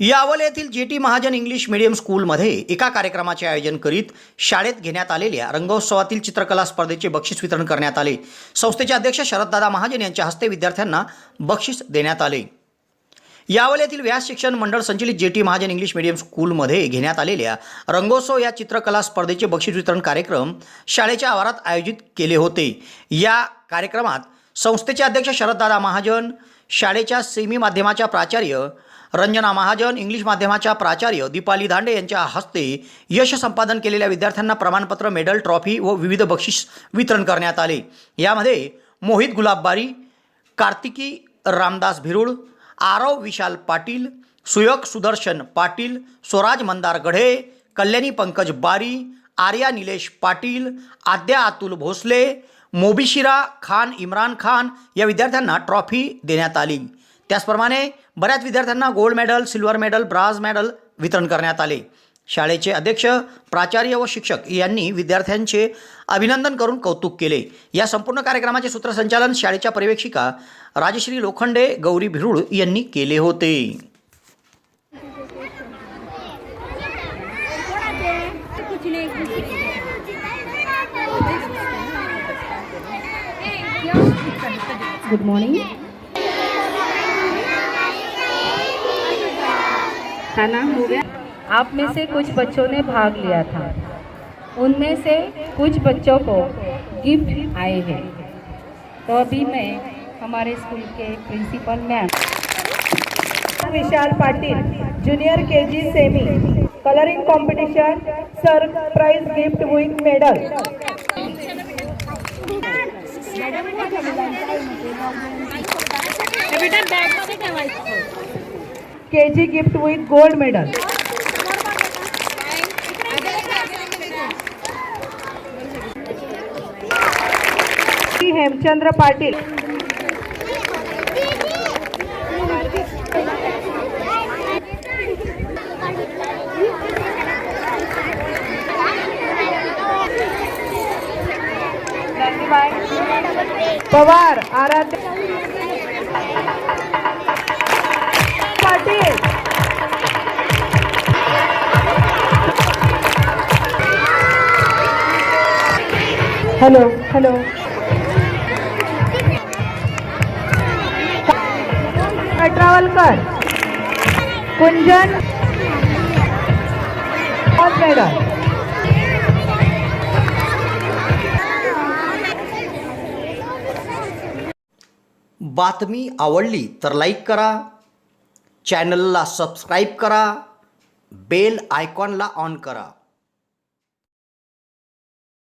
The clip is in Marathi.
यावल येथील जे टी महाजन इंग्लिश मीडियम स्कूलमध्ये एका कार्यक्रमाचे आयोजन करीत शाळेत घेण्यात आलेल्या रंगोत्सवातील चित्रकला स्पर्धेचे बक्षीस वितरण करण्यात आले. संस्थेचे अध्यक्ष शरददादा महाजन यांच्या हस्ते विद्यार्थ्यांना बक्षीस देण्यात आले. यावल येथील व्यास शिक्षण मंडळ संचलित जे टी महाजन इंग्लिश मीडियम स्कूलमध्ये घेण्यात आलेल्या रंगोत्सव या चित्रकला स्पर्धेचे बक्षीस वितरण कार्यक्रम शाळेच्या आवारात आयोजित केले होते. या कार्यक्रमात संस्थेचे अध्यक्ष शरददादा महाजन शाळेच्या सेमी माध्यमाच्या प्राचार्य रंजना महाजन इंग्लिश माध्यमाच्या प्राचार्य दीपाली दांडे यांच्या हस्ते यश संपादन केलेल्या विद्यार्थ्यांना प्रमाणपत्र मेडल ट्रॉफी व विविध बक्षीस वितरण करण्यात आले. यामध्ये मोहित गुलाबबारी कार्तिकी रामदास भिरुळ आरव विशाल पाटील सुयक सुदर्शन पाटील स्वराज मंदार गढे कल्याणी पंकज बारी आर्या निलेश पाटील आद्या अतुल भोसले मोबिशिरा खान इम्रान खान या विद्यार्थ्यांना ट्रॉफी देण्यात आली. त्याचप्रमाणे बऱ्याच विद्यार्थ्यांना gold medal silver medal bronze medal वितरण करण्यात आले. शाळेचे अध्यक्ष प्राचार्य व शिक्षक यांनी विद्यार्थ्यांचे अभिनंदन करून कौतुक केले. या संपूर्ण कार्यक्रमाचे सूत्रसंचालन शाळेच्या पर्यवेक्षिका राजश्री लोखंडे गौरी भिरुड यांनी केले होते. गुड मॉर्निंग खाना हो गया। आप में से कुछ बच्चों ने भाग लिया था। उनमें से कुछ बच्चों को गिफ्ट आए हैं। तो अभी मैं हमारे school K principal ma'am. Vishal Patil junior K G semi colouring competition surprise gift with medal बेटा बॅग मध्ये ठेवायचं K G gift with gold medal. Hemchandra Patil. Pawar Aaradhya. Hello hello. Travalkar Kunjan. Madam बातमी आवडली तर लाईक करा. चॅनलला सबस्क्राईब करा. बेल आयकॉनला ऑन करा.